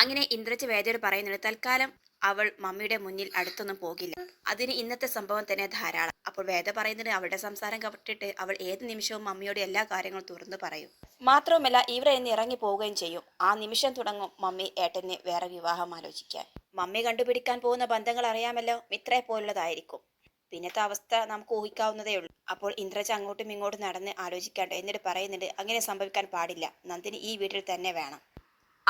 അങ്ങനെ ഇന്ദ്രജ് വേദയോട് പറയുന്നുണ്ട് തൽക്കാലം അവൾ മമ്മിയുടെ മുന്നിൽ അടുത്തൊന്നും പോകില്ല. അതിന് ഇന്നത്തെ സംഭവം തന്നെ ധാരാളം. അപ്പോൾ വേദ പറയുന്നത് അവളുടെ സംസാരം കവിട്ടിട്ട് അവൾ ഏത് നിമിഷവും മമ്മിയോട് എല്ലാ കാര്യങ്ങളും തുറന്നു പറയും. മാത്രവുമല്ല ഇവരെ നിന്ന് ഇറങ്ങി പോവുകയും ചെയ്യും. ആ നിമിഷം തുടങ്ങും മമ്മി ഏട്ടനെ വേറെ വിവാഹം ആലോചിക്കാൻ. മമ്മി കണ്ടുപിടിക്കാൻ പോകുന്ന ബന്ധങ്ങൾ അറിയാമല്ലോ മിത്രയെ പോലുള്ളതായിരിക്കും. പിന്നത്തെ അവസ്ഥ നമുക്ക് ഊഹിക്കാവുന്നതേ ഉള്ളൂ. അപ്പോൾ ഇന്ദ്രജ അങ്ങോട്ടും ഇങ്ങോട്ടും നടന്ന് ആലോചിക്കാണ്ട് എന്നിട്ട് പറയുന്നുണ്ട് അങ്ങനെ സംഭവിക്കാൻ പാടില്ല. നന്ദിനി ഈ വീട്ടിൽ തന്നെ വേണം.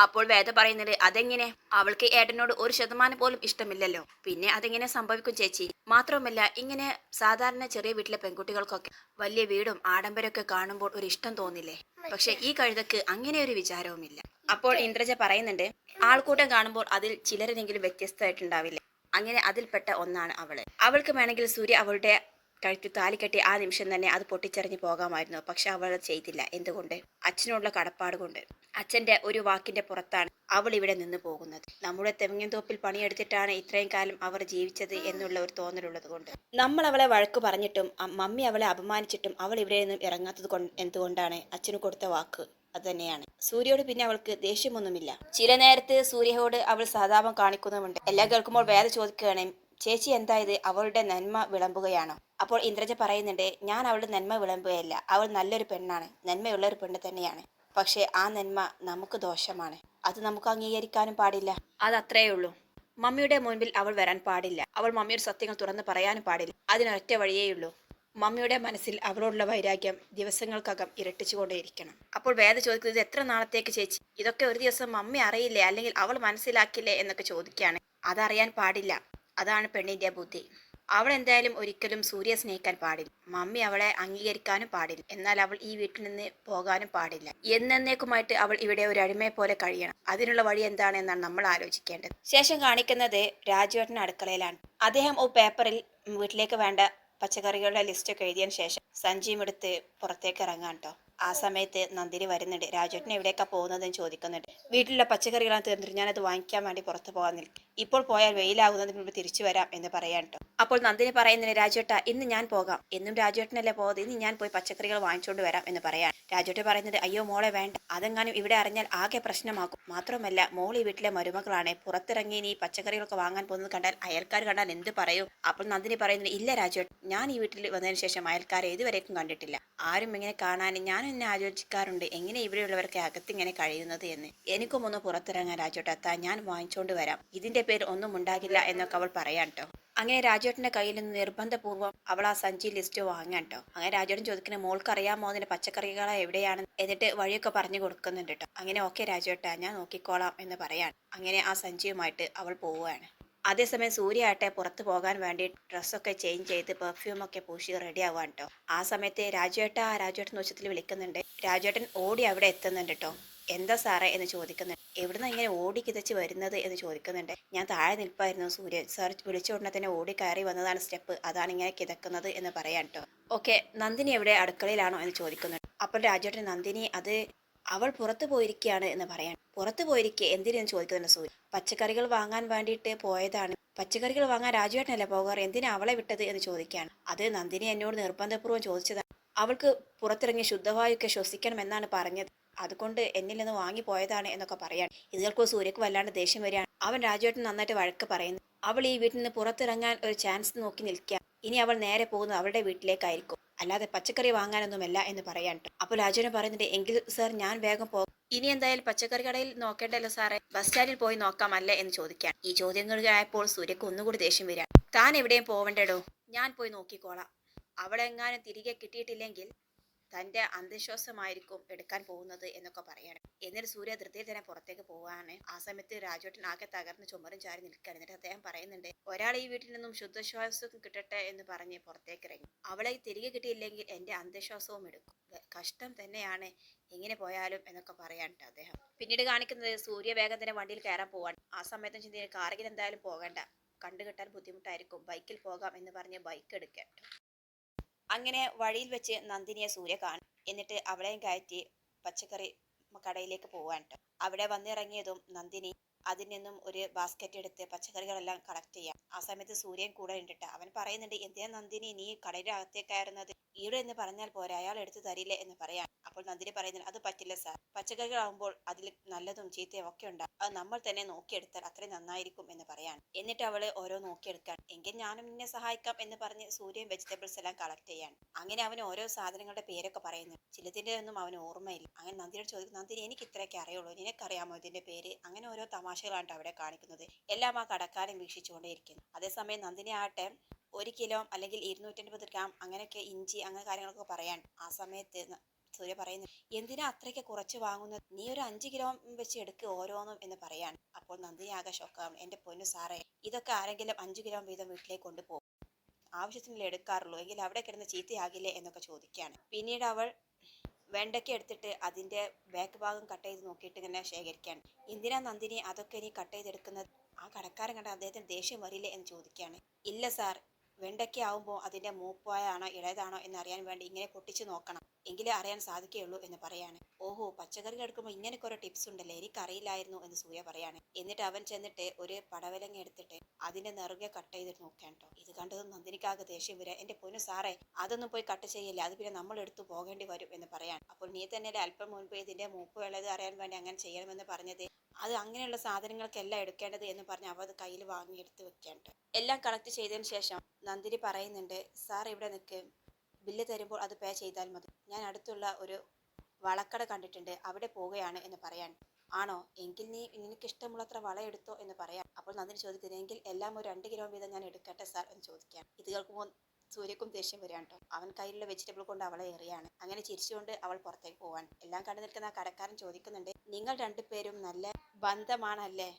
അപ്പോൾ വേദ പറയുന്നത് അതെങ്ങനെ? അവൾക്ക് ഏട്ടനോട് ഒരു ശതമാനം പോലും ഇഷ്ടമില്ലല്ലോ. പിന്നെ അതെങ്ങനെ സംഭവിക്കും ചേച്ചി? മാത്രവുമല്ല ഇങ്ങനെ സാധാരണ ചെറിയ വീട്ടിലെ പെൺകുട്ടികൾക്കൊക്കെ വലിയ വീടും ആഡംബരമൊക്കെ കാണുമ്പോൾ ഒരു ഇഷ്ടം തോന്നില്ലേ? പക്ഷെ ഈ കഴുതക്ക് അങ്ങനെ ഒരു വിചാരവുമില്ല. അപ്പോൾ ഇന്ദ്രജ പറയുന്നുണ്ട് ആൾക്കൂട്ടം കാണുമ്പോൾ അതിൽ ചിലരെങ്കിലും വ്യത്യസ്തമായിട്ടുണ്ടാവില്ല? അങ്ങനെ അതിൽപ്പെട്ട ഒന്നാണ് അവൾ. അവൾക്ക് വേണമെങ്കിൽ സൂര്യ അവളുടെ കഴുത്തിൽ താലി കെട്ടി ആ നിമിഷം തന്നെ അത് പൊട്ടിച്ചെറിഞ്ഞ് പോകാമായിരുന്നു. പക്ഷെ അവൾ ചെയ്തില്ല. എന്തുകൊണ്ട്? അച്ഛനോടുള്ള കടപ്പാട് കൊണ്ട്. അച്ഛന്റെ ഒരു വാക്കിന്റെ പുറത്താണ് അവൾ ഇവിടെ നിന്ന് പോകുന്നത്. നമ്മുടെ തെങ്ങിൻതോപ്പിൽ പണിയെടുത്തിട്ടാണ് ഇത്രയും കാലം അവർ ജീവിച്ചത് എന്നുള്ള ഒരു തോന്നലുള്ളത് കൊണ്ട്. നമ്മൾ അവളെ വഴക്ക് പറഞ്ഞിട്ടും മമ്മി അവളെ അപമാനിച്ചിട്ടും അവൾ ഇവിടെ നിന്നും ഇറങ്ങാത്തത് കൊണ്ട് എന്തുകൊണ്ടാണ്? അച്ഛന് കൊടുത്ത വാക്ക് അത് തന്നെയാണ്. സൂര്യയോട് പിന്നെ അവൾക്ക് ദേഷ്യമൊന്നുമില്ല. ചില നേരത്ത് സൂര്യയോട് അവൾ സഹതാപം കാണിക്കുന്നുമുണ്ട്. എല്ലാം കേൾക്കുമ്പോൾ വേറെ ചോദിക്കുകയാണ് ചേച്ചി എന്താ ഇത്? അവളുടെ നന്മ വിളമ്പുകയാണോ. അപ്പോൾ ഇന്ദ്രജ പറയുന്നുണ്ട് ഞാൻ അവളുടെ നന്മ വിളമ്പുകയല്ല. അവൾ നല്ലൊരു പെണ്ണാണ്. നന്മയുള്ള ഒരു പെണ്ണ് തന്നെയാണ്. പക്ഷേ ആ നന്മ നമുക്ക് ദോഷമാണ്. അത് നമുക്ക് അംഗീകരിക്കാനും പാടില്ല. അത് അത്രയേ ഉള്ളൂ. മമ്മിയുടെ മുൻപിൽ അവൾ വരാൻ പാടില്ല. അവൾ മമ്മിയുടെ സത്യങ്ങൾ തുറന്ന് പറയാനും പാടില്ല. അതിനൊറ്റ വഴിയേയുള്ളൂ മമ്മിയുടെ മനസ്സിൽ അവളോടുള്ള വൈരാഗ്യം ദിവസങ്ങൾക്കകം ഇരട്ടിച്ചുകൊണ്ടേയിരിക്കണം. അപ്പോൾ വേദ ചോദിക്കുന്നത് "ഇത് എത്ര നാളത്തേക്ക് ചേച്ചി? ഇതൊക്കെ ഒരു ദിവസം മമ്മി അറിയില്ലേ? അല്ലെങ്കിൽ അവൾ മനസ്സിലാക്കില്ലേ? എന്നൊക്കെ ചോദിക്കുകയാണ്. അതറിയാൻ പാടില്ല. അതാണ് പെണ്ണിന്റെ ബുദ്ധി. അവൾ എന്തായാലും ഒരിക്കലും സൂര്യ സ്നേഹിക്കാൻ പാടില്ല. മമ്മി അവളെ അംഗീകരിക്കാനും പാടില്ല. എന്നാൽ അവൾ ഈ വീട്ടിൽ നിന്ന് പോകാനും പാടില്ല. എന്നേക്കുമായിട്ട് അവൾ ഇവിടെ ഒരു അടിമയെ പോലെ കഴിയണം. അതിനുള്ള വഴി എന്താണ് എന്നാണ് നമ്മൾ ആലോചിക്കേണ്ടത്. ശേഷം കാണിക്കുന്നത് രാജുവേട്ടൻ അടുക്കളയിലാണ്. അദ്ദേഹം ഒരു പേപ്പറിൽ വീട്ടിലേക്ക് വേണ്ട പച്ചക്കറികളുടെ ലിസ്റ്റ് ഒക്കെ എഴുതിയതിനു ശേഷം സഞ്ചിയും എടുത്ത് പുറത്തേക്ക് ഇറങ്ങാൻ കേട്ടോ ആ സമയത്ത് നന്ദിനി വരുന്നുണ്ട്. രാജേട്ടൻ എവിടെയൊക്കെ പോകുന്നതെന്ന് ചോദിക്കുന്നുണ്ട്. വീട്ടിലുള്ള പച്ചക്കറികളാണ് തീർന്നിട്ട് ഞാനത് വാങ്ങിക്കാൻ വേണ്ടി പുറത്ത് പോകാൻ നിൽക്കും ഇപ്പോൾ പോയാൽ വെയിലാകുന്നതിന് മുമ്പ് തിരിച്ചു വരാം എന്ന് പറയാൻ കേട്ടോ അപ്പോൾ നന്ദിനി പറയുന്നില്ല രാജേട്ട ഇന്ന് ഞാൻ പോകാം. എന്നും രാജേട്ടനല്ലേ പോകുന്നത് ഇന്ന് ഞാൻ പോയി പച്ചക്കറികൾ വാങ്ങിച്ചുകൊണ്ട് വരാം എന്ന് പറയാൻ രാജേട്ടൻ പറയുന്നത് അയ്യോ മോളെ വേണ്ട. അതെങ്ങാനും ഇവിടെ അറിഞ്ഞാൽ ആകെ പ്രശ്നമാകും. മാത്രമല്ല മോൾ ഈ വീട്ടിലെ മരുമകളാണ്. പുറത്തിറങ്ങി നീ പച്ചക്കറികളൊക്കെ വാങ്ങാൻ പോകുന്നത് കണ്ടാൽ അയൽക്കാർ കണ്ടാൽ എന്ത് പറയും? അപ്പോൾ നന്ദിനി പറയുന്നത് ഇല്ല രാജേട്ടൻ. ഞാൻ ഈ വീട്ടിൽ വന്നതിന് ശേഷം അയൽക്കാരെ ഇതുവരേക്കും കണ്ടിട്ടില്ല. ആരും ഇങ്ങനെ കാണാൻ ഞാൻ എന്നെ ആലോചിക്കാറുണ്ട്. എങ്ങനെ ഇവിടെയുള്ളവർക്ക് അകത്ത് ഇങ്ങനെ കഴിയുന്നത് എന്ന്. എനിക്കും ഒന്ന് പുറത്തിറങ്ങാൻ രാജോട്ടത്ത ഞാൻ വാങ്ങിച്ചുകൊണ്ട് വരാം. ഇതിന്റെ പേര് ഒന്നും ഉണ്ടാകില്ല എന്നൊക്കെ അവൾ പറയാൻ കേട്ടോ. അങ്ങനെ രാജോട്ടന്റെ കയ്യിൽ നിന്ന് നിർബന്ധപൂർവം അവൾ ആ സഞ്ചി ലിസ്റ്റ് വാങ്ങാൻ കേട്ടോ. അങ്ങനെ രാജോട്ടൻ ചോദിക്കുന്ന മോൾക്ക് അറിയാമോ അതിന്റെ പച്ചക്കറികൾ എവിടെയാണ്? എന്നിട്ട് വഴിയൊക്കെ പറഞ്ഞു കൊടുക്കുന്നുണ്ട് കേട്ടോ. അങ്ങനെ ഓക്കെ രാജേട്ടാ ഞാൻ നോക്കിക്കോളാം എന്ന് പറയാണ് അങ്ങനെ ആ സഞ്ചിയുമായിട്ട് അവൾ പോവുകയാണ്. അതേസമയം സൂര്യ ആട്ടെ പുറത്തു പോകാൻ വേണ്ടി ഡ്രസ്സൊക്കെ ചേഞ്ച് ചെയ്ത് പെർഫ്യൂം ഒക്കെ പൂശി റെഡി ആവാൻ കേട്ടോ ആ സമയത്ത് രാജുവേട്ട രാജുവേട്ടൻ ഉച്ചത്തിൽ വിളിക്കുന്നുണ്ട്. രാജുവേട്ടൻ ഓടി അവിടെ എത്തുന്നുണ്ട് കേട്ടോ എന്താ സാറേ എന്ന് ചോദിക്കുന്നുണ്ട്. എവിടുന്ന ഇങ്ങനെ ഓടി കിതച്ച് വരുന്നത് എന്ന് ചോദിക്കുന്നുണ്ട്. ഞാൻ താഴെ നിൽപ്പായിരുന്നു സൂര്യൻ സാർ വിളിച്ച ഉടനെ തന്നെ ഓടി കയറി വന്നതാണ് സ്റ്റെപ്പ് അതാണ് ഇങ്ങനെ കിതക്കുന്നത് എന്ന് പറയാൻ കേട്ടോ ഓക്കെ നന്ദിനി എവിടെ? അടുക്കളയിലാണോ എന്ന് ചോദിക്കുന്നുണ്ട്. അപ്പോൾ രാജേട്ടൻ നന്ദിനി അത് അവൾ പുറത്തു പോയിരിക്കുകയാണ് എന്ന് പറയാൻ. പുറത്തു പോയിരിക്കെ എന്തിനെന്ന് ചോദിക്കുന്നുണ്ട് സൂര്യ പച്ചക്കറികൾ വാങ്ങാൻ വേണ്ടിയിട്ട് പോയതാണ്. പച്ചക്കറികൾ വാങ്ങാൻ രാജുവേട്ടനല്ലേ പോകാറ്? എന്തിനാ അവളെ വിട്ടത് എന്ന് ചോദിക്കുകയാണ് അത് നന്ദിനി എന്നോട് നിർബന്ധപൂർവം ചോദിച്ചതാണ് അവൾക്ക് പുറത്തിറങ്ങി ശുദ്ധവായുക്കെ ശ്വസിക്കണം എന്നാണ് പറഞ്ഞത്. അതുകൊണ്ട് എന്നിൽ നിന്ന് വാങ്ങി പോയതാണ് എന്നൊക്കെ പറയാൻ. ഇതുകൾക്കോ സൂര്യക്ക് വല്ലാണ്ട് ദേഷ്യം വരികയാണ്. അവൻ രാജുവേട്ടൻ നന്നായിട്ട് വഴക്ക് പറയുന്നു. അവൾ ഈ വീട്ടിൽ നിന്ന് പുറത്തിറങ്ങാൻ ഒരു ചാൻസ് നോക്കി നിൽക്കുക. ഇനി അവൾ നേരെ പോകുന്നത് അവളുടെ വീട്ടിലേക്കായിരിക്കും. അല്ലാതെ പച്ചക്കറി വാങ്ങാനൊന്നുമല്ല എന്ന് പറയാൻ. അപ്പോൾ രാജുവിനെ പറയുന്നുണ്ട് എങ്കിൽ സാർ ഞാൻ വേഗം പോകും ഇനി എന്തായാലും പച്ചക്കറി കടയിൽ നോക്കേണ്ടല്ലോ സാറേ ബസ് സ്റ്റാൻഡിൽ പോയി നോക്കാമല്ലേ എന്ന് ചോദിക്കാൻ. ഈ ചോദ്യങ്ങളായപ്പോൾ സൂര്യക്ക് ഒന്നുകൂടി ദേഷ്യം വരാം. താൻ എവിടെയും പോവണ്ടടോ? ഞാൻ പോയി നോക്കിക്കോളാം. അവളെങ്ങാനും തിരികെ കിട്ടിയിട്ടില്ലെങ്കിൽ തന്റെ അന്ധവിശ്വാസമായിരിക്കും എടുക്കാൻ പോകുന്നത് എന്നൊക്കെ പറയാണ്. എന്നിട്ട് സൂര്യ ധൃതിയിൽ തന്നെ പുറത്തേക്ക് പോവാണ്. ആ സമയത്ത് രാജോട്ടൻ ആകെ തകർന്ന് ചുമരും ചാരി നിൽക്കുകയാണ്. എന്നിട്ട് അദ്ദേഹം പറയുന്നുണ്ട് ഒരാൾ ഈ വീട്ടിൽ നിന്നും ശുദ്ധശ്വാസം കിട്ടട്ടെ എന്ന് പറഞ്ഞ് പുറത്തേക്ക് ഇറങ്ങി. അവളെ തിരികെ കിട്ടിയില്ലെങ്കിൽ എന്റെ അന്ധവിശ്വാസവും എടുക്കും. കഷ്ടം തന്നെയാണ് എങ്ങനെ പോയാലും എന്നൊക്കെ പറയാനുണ്ട് അദ്ദേഹം. പിന്നീട് കാണിക്കുന്നത് സൂര്യ വേഗം തന്നെ വണ്ടിയിൽ കയറാൻ പോവാണ്. ആ സമയത്ത് ചിന്ത കാറിൽ എന്തായാലും പോകണ്ട. കണ്ടുകിട്ടാൻ ബുദ്ധിമുട്ടായിരിക്കും. ബൈക്കിൽ പോകാം എന്ന് പറഞ്ഞ് ബൈക്ക് എടുക്കാൻ. അങ്ങനെ വഴിയിൽ വെച്ച് നന്ദിനിയെ സൂര്യ കാണും. എന്നിട്ട് അവളെയും കയറ്റി പച്ചക്കറി കടയിലേക്ക് പോവാൻ. അവിടെ വന്നിറങ്ങിയതും നന്ദിനി അതിൽ നിന്നും ഒരു ബാസ്ക്കറ്റ് എടുത്ത് പച്ചക്കറികളെല്ലാം കളക്ട് ചെയ്യാം. ആ സമയത്ത് സൂര്യൻ കൂടെ ഉണ്ടിട്ട് അവൻ പറയുന്നുണ്ട് എന്തിനാ നന്ദിനി നീ കടയുടെ അകത്തേക്കായിരുന്നത് ഈടെ എന്ന് പറഞ്ഞാൽ പോരാ അയാൾ എടുത്തു തരില്ലേ എന്ന് പറയാൻ അപ്പോൾ നന്ദിനി പറയുന്നത് അത് പറ്റില്ല സാർ. പച്ചക്കറികളാകുമ്പോൾ അതിൽ നല്ലതും ചീത്തയും ഒക്കെ ഉണ്ടാകും അത് നമ്മൾ തന്നെ നോക്കിയെടുത്താൽ അത്രയും നന്നായിരിക്കും എന്ന് പറയാണ്. എന്നിട്ട് അവളെ ഓരോ നോക്കിയെടുക്കാൻ എങ്കിൽ ഞാനും നിന്നെ സഹായിക്കാം എന്ന് പറഞ്ഞ് സൂര്യൻ വെജിറ്റബിൾസ് എല്ലാം കളക്ട് ചെയ്യാൻ അങ്ങനെ അവൻ ഓരോ സാധനങ്ങളുടെ പേരൊക്കെ പറയുന്നു. ചിലതിന്റെ ഒന്നും അവന് ഓർമ്മയില്ല. അങ്ങനെ നന്ദിയോട് ചോദിക്കും നന്ദിനി എനിക്ക് ഇത്രയൊക്കെ അറിയുള്ളൂ. നിനക്കറിയാമോ ഇതിന്റെ പേര്? അങ്ങനെ ഓരോ തമാശകളാണ് അവിടെ കാണിക്കുന്നത്. എല്ലാം ആ കടക്കാരൻ വീക്ഷിച്ചുകൊണ്ടേയിരിക്കുന്നു. അതേസമയം നന്ദിനി ആട്ടെ ഒരു കിലോ അല്ലെങ്കിൽ ഇരുന്നൂറ്റൻപത് ഗ്രാം അങ്ങനെയൊക്കെ ഇഞ്ചി അങ്ങനെ കാര്യങ്ങളൊക്കെ പറയാൻ ആ സമയത്ത് സൂര്യ പറയുന്നു എന്തിനാ അത്രയ്ക്ക് കുറച്ച് വാങ്ങുന്നത്? നീ ഒരു അഞ്ച് കിലോ വെച്ച് എടുക്ക് ഓരോന്നും എന്ന് പറയാണ്. അപ്പോൾ നന്ദിനി ആകെ ഷോക്കാവും എന്റെ പൊന്നു സാറേ ഇതൊക്കെ ആരെങ്കിലും അഞ്ച് കിലോ വീതം വീട്ടിലേക്ക് കൊണ്ടുപോകും. ആവശ്യത്തിനല്ലേ എടുക്കാറുള്ളൂ? എങ്കിൽ അവിടെ കിടന്ന് ചീത്തയാകില്ലേ? എന്നൊക്കെ ചോദിക്കുകയാണ്. പിന്നീട് അവൾ വെണ്ടയ്ക്ക എടുത്തിട്ട് അതിന്റെ ബാക്ക് ഭാഗം കട്ട് ചെയ്ത് നോക്കിയിട്ട് ഇങ്ങനെ ശേഖരിക്കുകയാണ്. എന്തിനാ നന്ദിനി അതൊക്കെ ഇനി കട്ട് ചെയ്തെടുക്കുന്നത്? ആ കടക്കാരൻ കണ്ട അദ്ദേഹത്തിന് ദേഷ്യം വരില്ലേ? എന്ന് ചോദിക്കുകയാണ്. ഇല്ല സാർ വെണ്ടയ്ക്ക ആവുമ്പോൾ അതിന്റെ മൂപ്പായാണോ ഇളയതാണോ എന്ന് അറിയാൻ വേണ്ടി ഇങ്ങനെ പൊട്ടിച്ചു നോക്കണം. എങ്കിലേ അറിയാൻ സാധിക്കുകയുള്ളൂ എന്ന് പറയാണ്. ഓഹോ പച്ചക്കറികൾ എടുക്കുമ്പോൾ ഇങ്ങനെ ഓരോ ടിപ്സ് ഉണ്ടല്ലേ? എനിക്കറിയില്ലായിരുന്നു എന്ന് സൂര്യ പറയാണ്. എന്നിട്ട് അവൻ ചെന്നിട്ട് ഒരു പടവലങ്ങ എടുത്തിട്ട് അതിന്റെ നിറുകെ കട്ട് ചെയ്തിട്ട് നോക്കാൻ ഇത് കണ്ടതും നന്ദിനിക്കാകെ ദേഷ്യം വരിക. എന്റെ പൊന്നു സാറേ അതൊന്നും പോയി കട്ട് ചെയ്യില്ല? അത് പിന്നെ നമ്മൾ എടുത്തു പോകേണ്ടി വരും എന്ന് പറയാൻ അപ്പോൾ നീ തന്നെ അല്പം മുൻപ് ഇതിന്റെ മൂപ്പ് ഉള്ളത് അറിയാൻ വേണ്ടി അങ്ങനെ ചെയ്യണമെന്ന് പറഞ്ഞത്? അത് അങ്ങനെയുള്ള സാധനങ്ങൾക്കെല്ലാം എടുക്കേണ്ടത് എന്ന് പറഞ്ഞ് അവ അത് കയ്യിൽ വാങ്ങി എടുത്ത് വെക്കാൻ എല്ലാം കളക്ട് ചെയ്തതിന് ശേഷം നന്ദിനി പറയുന്നുണ്ട് സാർ ഇവിടെ നിൽക്ക്. ബില്ല് തരുമ്പോൾ അത് പേ ചെയ്താൽ മതി. ഞാൻ അടുത്തുള്ള ഒരു വളക്കട കണ്ടിട്ടുണ്ട്. അവിടെ പോവുകയാണ് എന്ന് പറയാൻ. ആണോ? എങ്കിൽ നീ നിനക്ക് ഇഷ്ടമുള്ളത്ര വള എടുത്തോ എന്ന് പറയാം അപ്പോൾ നന്ദിനി ചോദിക്കുന്നത് എങ്കിൽ എല്ലാം ഒരു രണ്ട് കിലോ വീതം ഞാൻ എടുക്കട്ടെ സാർ എന്ന് ചോദിക്കാം. ഇത് കേൾക്കുമ്പോൾ സൂര്യക്കും ദേഷ്യം വരികയാണ് കേട്ടോ. അവൻ കയ്യിലുള്ള വെജിറ്റബിൾ കൊണ്ട് അവളെ ഏറിയാണ് അങ്ങനെ ചിരിച്ചുകൊണ്ട് അവൾ പുറത്തേക്ക് പോവാൻ. എല്ലാം കണ്ടു നിൽക്കുന്ന ആ കടക്കാരൻ ചോദിക്കുന്നുണ്ട് നിങ്ങൾ രണ്ടുപേരും നല്ല ബന്ധമാണല്ലേ?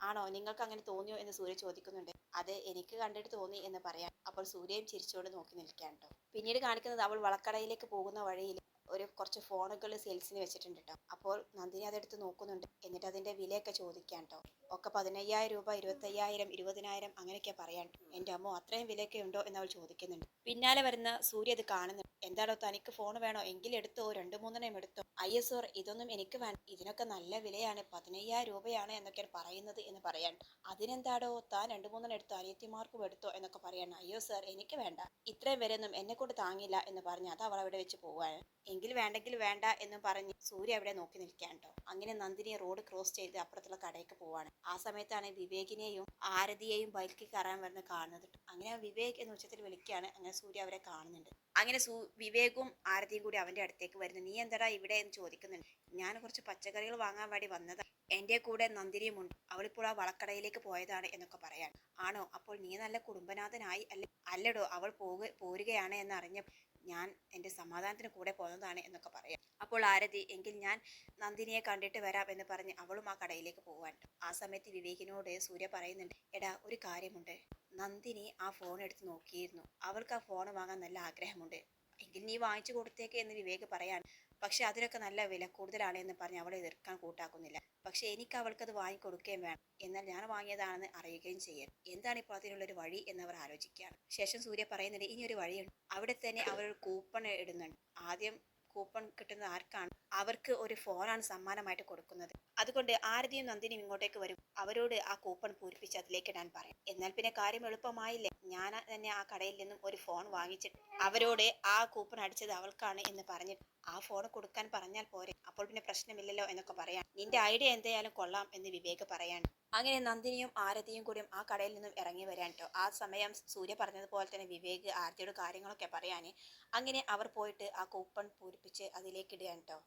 ആണോ? നിങ്ങൾക്ക് അങ്ങനെ തോന്നിയോ? എന്ന് സൂര്യ ചോദിക്കുന്നുണ്ട്. അത് എനിക്ക് കണ്ടിട്ട് തോന്നി എന്ന് പറയാം അപ്പോൾ സൂര്യയും ചിരിച്ചുകൊണ്ട് നോക്കി നിൽക്കുകയാണ് കേട്ടോ. പിന്നീട് കാണിക്കുന്നത് അവൾ വളക്കടയിലേക്ക് പോകുന്ന വഴിയിൽ ഒരു കുറച്ച് ഫോണുകൾ സെയിൽസിന് വെച്ചിട്ടുണ്ട് കേട്ടോ. അപ്പോൾ നന്ദിനി അതെടുത്ത് നോക്കുന്നുണ്ട്. എന്നിട്ട് അതിന്റെ വിലയൊക്കെ ചോദിക്കാൻ കേട്ടോ. ഒക്കെ പതിനയ്യായിരം രൂപ ഇരുപത്തയ്യായിരം ഇരുപതിനായിരം അങ്ങനെയൊക്കെ പറയാൻ എന്റെ അമ്മോ അത്രയും വിലയൊക്കെ ഉണ്ടോ എന്ന് അവൾ ചോദിക്കുന്നുണ്ട്. പിന്നാലെ വരുന്ന സൂര്യ അത് കാണുന്നുണ്ട്. എന്താണോ തനിക്ക് ഫോൺ വേണോ? എങ്കിൽ എടുത്തോ രണ്ട് മൂന്നെണ്ണം എടുത്തോ? ഐ എസ് ഓർ ഇതൊന്നും എനിക്ക് വേണ്ട. ഇതിനൊക്കെ നല്ല വിലയാണ് പതിനയ്യായിരം രൂപയാണ് എന്നൊക്കെയാണ് പറയുന്നത് എന്ന് പറയാൻ. അതിനെന്താടോ താൻ രണ്ട് മൂന്നെണ്ണം എടുത്തോ അനിയത്തിമാർക്കും എടുത്തോ എന്നൊക്കെ പറയാൻ. അയ്യോ സർ എനിക്ക് വേണ്ട. ഇത്രയും വിലയൊന്നും എന്നെ കൊണ്ട് താങ്ങില്ല എന്ന് പറഞ്ഞ് അത് അവൾ അവിടെ വെച്ച് പോവാണ് എങ്കിൽ വേണ്ടെങ്കിൽ വേണ്ട എന്ന് പറഞ്ഞ് സൂര്യ അവിടെ നോക്കി നിൽക്കാണ്ടോ അങ്ങനെ നന്ദിനി റോഡ് ക്രോസ് ചെയ്ത് അപ്പുറത്തുള്ള കടയ്ക്ക് പോവാണ് ആ സമയത്താണ് വിവേകിനെയും ആരതിയെയും ബൈക്കിൽ കയറാൻ വരുന്ന കാണുന്നത്. അങ്ങനെ വിവേക് എന്ന് ഉച്ചത്തിൽ വിളിക്കുകയാണ്. അങ്ങനെ സൂര്യ അവരെ കാണുന്നുണ്ട്. അങ്ങനെ സു വിവേകും ആരതിയും കൂടി അവന്റെ അടുത്തേക്ക് വരുന്നു. നീ എന്താടാ ഇവിടെ എന്ന് ചോദിക്കുന്നുണ്ട്. ഞാൻ കുറച്ച് പച്ചക്കറികൾ വാങ്ങാൻ വേണ്ടി വന്നതാ. എന്റെ കൂടെ നന്ദിനിയുമുണ്ട് അവളിപ്പോൾ ആ വളക്കടയിലേക്ക് പോയതാണ് എന്നൊക്കെ പറയാൻ. ആണോ? അപ്പോൾ നീ നല്ല കുടുംബനാഥനായി അല്ലെ അല്ലടോ? അവൾ പോക പോരുകയാണ് എന്നറിഞ്ഞ ഞാൻ എന്റെ സമാധാനത്തിന് കൂടെ പോകുന്നതാണ് എന്നൊക്കെ പറയാം. അപ്പോൾ ആരതി എങ്കിൽ ഞാൻ നന്ദിനിയെ കണ്ടിട്ട് വരാം എന്ന് പറഞ്ഞ് അവളും ആ കടയിലേക്ക് പോകാൻ ആ സമയത്ത് വിവേകിനോട് സൂര്യ പറയുന്നുണ്ട് എടാ ഒരു കാര്യമുണ്ട്. നന്ദിനി ആ ഫോൺ എടുത്ത് നോക്കിയിരുന്നു. അവൾക്ക് ആ ഫോൺ വാങ്ങാൻ നല്ല ആഗ്രഹമുണ്ട്. എങ്കിൽ നീ വാങ്ങിച്ചു കൊടുത്തേക്കേ എന്ന് വിവേക് പറയാൻ പക്ഷെ അതിനൊക്കെ നല്ല വില കൂടുതലാണ് എന്ന് പറഞ്ഞ് അവളെ എതിർക്കാൻ കൂട്ടാക്കുന്നില്ല. പക്ഷെ എനിക്ക് അവൾക്കത് വാങ്ങിക്കൊടുക്കുകയും വേണം. എന്നാൽ ഞാൻ വാങ്ങിയതാണെന്ന് അറിയുകയും ചെയ്യാൻ എന്താണ് ഇപ്പോൾ അതിനുള്ളൊരു വഴി എന്നവർ ആലോചിക്കുകയാണ്. ശേഷം സൂര്യ പറയുന്നുണ്ട് ഇനി ഒരു വഴിയുണ്ട്. അവിടെ തന്നെ അവർ കൂപ്പൺ ഇടുന്നുണ്ട്. ആദ്യം കൂപ്പൺ കിട്ടുന്നത് ആർക്കാണ്? അവർക്ക് ഒരു ഫോണാണ് സമ്മാനമായിട്ട് കൊടുക്കുന്നത്. അതുകൊണ്ട് ആരതിയും നന്ദിനിയും ഇങ്ങോട്ടേക്ക് വരും. അവരോട് ആ കൂപ്പൺ പൂരിപ്പിച്ച് അതിലേക്ക് ഇടാൻ പറയാം. എന്നാൽ പിന്നെ കാര്യം എളുപ്പമായില്ലേ? ഞാൻ തന്നെ ആ കടയിൽ നിന്നും ഒരു ഫോൺ വാങ്ങിച്ചിട്ട് അവരോട് ആ കൂപ്പൺ അടിച്ചത് അവൾക്കാണ് എന്ന് പറഞ്ഞിട്ട് ആ ഫോൺ കൊടുക്കാൻ പറഞ്ഞാൽ പോരെ? അപ്പോൾ പിന്നെ പ്രശ്നമില്ലല്ലോ എന്നൊക്കെ പറയാം നിന്റെ ഐഡിയ എന്തായാലും കൊള്ളാം എന്ന് വിവേക് പറയാൻ അങ്ങനെ നന്ദിനിയും ആരതിയും കൂടിയും ആ കടയിൽ നിന്നും ഇറങ്ങി വരാൻ കേട്ടോ ആ സമയം സൂര്യ പറഞ്ഞതുപോലെ തന്നെ വിവേക് ആരതിയോട് കാര്യങ്ങളൊക്കെ പറയാൻ അങ്ങനെ അവർ പോയിട്ട് ആ കൂപ്പൺ പൂരിപ്പിച്ച് അതിലേക്ക് ഇടുകയാണ് കേട്ടോ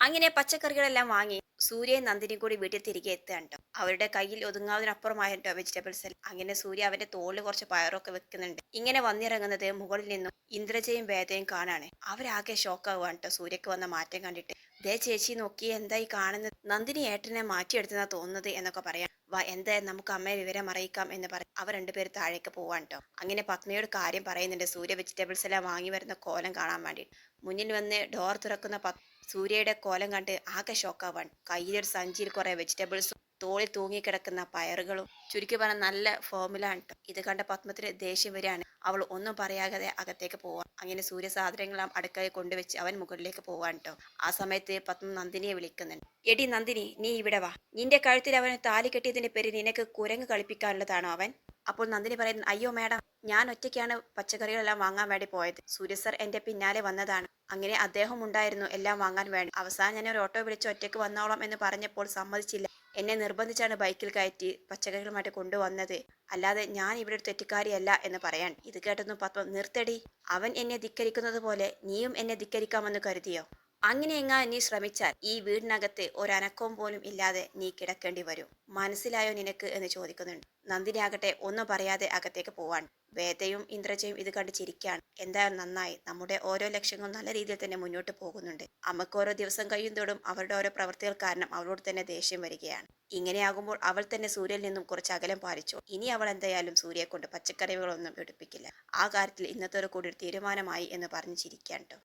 അങ്ങനെ പച്ചക്കറികളെല്ലാം വാങ്ങി സൂര്യയും നന്ദിനിയും കൂടി വീട്ടിൽ തിരികെ എത്തുകയാണ് കേട്ടോ അവരുടെ കയ്യിൽ ഒതുങ്ങാവുന്നതിനപ്പുറമായ കേട്ടോ വെജിറ്റബിൾസ് അങ്ങനെ സൂര്യ അവന്റെ തോളിൽ കുറച്ച് പയറൊക്കെ വെക്കുന്നുണ്ട്. ഇങ്ങനെ വന്നിറങ്ങുന്നത് മുകളിൽ നിന്നും ഇന്ദ്രജയും വേദയും കാണാണ്. അവരാകെ ഷോക്കാവുകയാണ് കേട്ടോ സൂര്യക്ക് വന്ന മാറ്റം കണ്ടിട്ട്. ദേ ചേച്ചി നോക്കി എന്തായി കാണുന്നത്? നന്ദിനി ഏട്ടനെ മാറ്റിയെടുത്തെന്നാ തോന്നുന്നത് എന്നൊക്കെ പറയാം. വാ എന്താ നമുക്ക് അമ്മയെ വിവരം അറിയിക്കാം എന്ന് പറയും അവർ രണ്ടുപേരും താഴേക്ക് പോവാൻ കേട്ടോ അങ്ങനെ പത്മയോട് കാര്യം പറയുന്നുണ്ട്. സൂര്യ വെജിറ്റബിൾസ് എല്ലാം വാങ്ങി വരുന്ന കോലം കാണാൻ വേണ്ടി. മുന്നിൽ വന്ന് ഡോർ തുറക്കുന്ന പത് സൂര്യയുടെ കോലം കണ്ട് ആകെ ഷോക്കാവാൻ കയ്യിലൊരു സഞ്ചിയിൽ കുറെ വെജിറ്റബിൾസും തോളിൽ തൂങ്ങിക്കിടക്കുന്ന പയറുകളും ചുരുക്കി പറഞ്ഞ നല്ല ഫോമിലാണ്. ഇത് കണ്ട പത്മത്തിന് ദേഷ്യം വരികയാണ്. അവൾ ഒന്നും പറയാതെ അകത്തേക്ക് പോവാൻ അങ്ങനെ സൂര്യ സാധനങ്ങളെല്ലാം അടുക്കളയിൽ കൊണ്ടുവച്ച് അവൻ മുകളിലേക്ക് പോവാൻ കേട്ടോ ആ സമയത്ത് പത്മ നന്ദിനിയെ വിളിക്കുന്നുണ്ട്. എടി നന്ദിനി നീ ഇവിടെ വാ. നിന്റെ കഴുത്തിൽ അവന് താലി കെട്ടിയതിന്റെ പേര് നിനക്ക് കുരങ്ങ് കളിപ്പിക്കാനുള്ളതാണോ അവൻ? അപ്പോൾ നന്ദിനി പറയുന്നു അയ്യോ മാഡം ഞാൻ ഒറ്റയ്ക്കാണ് പച്ചക്കറികളെല്ലാം വാങ്ങാൻ വേണ്ടി പോയത്. സൂര്യ സർ പിന്നാലെ വന്നതാണ്. അങ്ങനെ അദ്ദേഹം ഉണ്ടായിരുന്നു എല്ലാം വാങ്ങാൻ വേണ്ടി. അവസാനം ഞാൻ ഒരു ഓട്ടോ വിളിച്ച് ഒറ്റയ്ക്ക് വന്നോളാം എന്ന് പറഞ്ഞപ്പോൾ സമ്മതിച്ചില്ല. എന്നെ നിർബന്ധിച്ചാണ് ബൈക്കിൽ കയറ്റി പച്ചക്കറികളുമായിട്ട് കൊണ്ടുവന്നത്. അല്ലാതെ ഞാൻ ഇവിടെ ഒരു തെറ്റുകാരിയല്ല എന്ന് പറയാൻ. ഇത് കേട്ടൊന്നും പത്മം നിർത്തടി. അവൻ എന്നെ ധിക്കരിക്കുന്നത് പോലെ നീയും എന്നെ ധിക്കരിക്കാമെന്ന് കരുതിയോ? അങ്ങനെ എങ്ങാൻ നീ ശ്രമിച്ചാൽ ഈ വീടിനകത്ത് ഒരനക്കവും പോലും ഇല്ലാതെ നീ കിടക്കേണ്ടി വരും. മനസ്സിലായോ നിനക്ക് എന്ന് ചോദിക്കുന്നുണ്ട്. നന്ദിനി ആകട്ടെ ഒന്നും പറയാതെ അകത്തേക്ക് പോവാൻ വേദയും ഇന്ദ്രജയും ഇത് കണ്ട് ചിരിക്കാണ് എന്തായാലും നന്നായി? നമ്മുടെ ഓരോ ലക്ഷ്യങ്ങളും നല്ല രീതിയിൽ തന്നെ മുന്നോട്ട് പോകുന്നുണ്ട്. അമ്മയ്ക്ക് ഓരോ ദിവസം കഴിയുന്തോടും അവരുടെ ഓരോ പ്രവൃത്തികൾ കാരണം അവളോട് തന്നെ ദേഷ്യം വരികയാണ്. ഇങ്ങനെയാകുമ്പോൾ അവൾ തന്നെ സൂര്യനിൽ നിന്നും കുറച്ച് അകലം പാലിച്ചു. ഇനി അവൾ എന്തായാലും സൂര്യയെ കൊണ്ട് പച്ചക്കറികളൊന്നും എടുപ്പിക്കില്ല. ആ കാര്യത്തിൽ ഇന്നത്തോടെ കൂടി ഒരു തീരുമാനമായി എന്ന് പറഞ്ഞ് ചിരിക്കാൻ ട്ടോ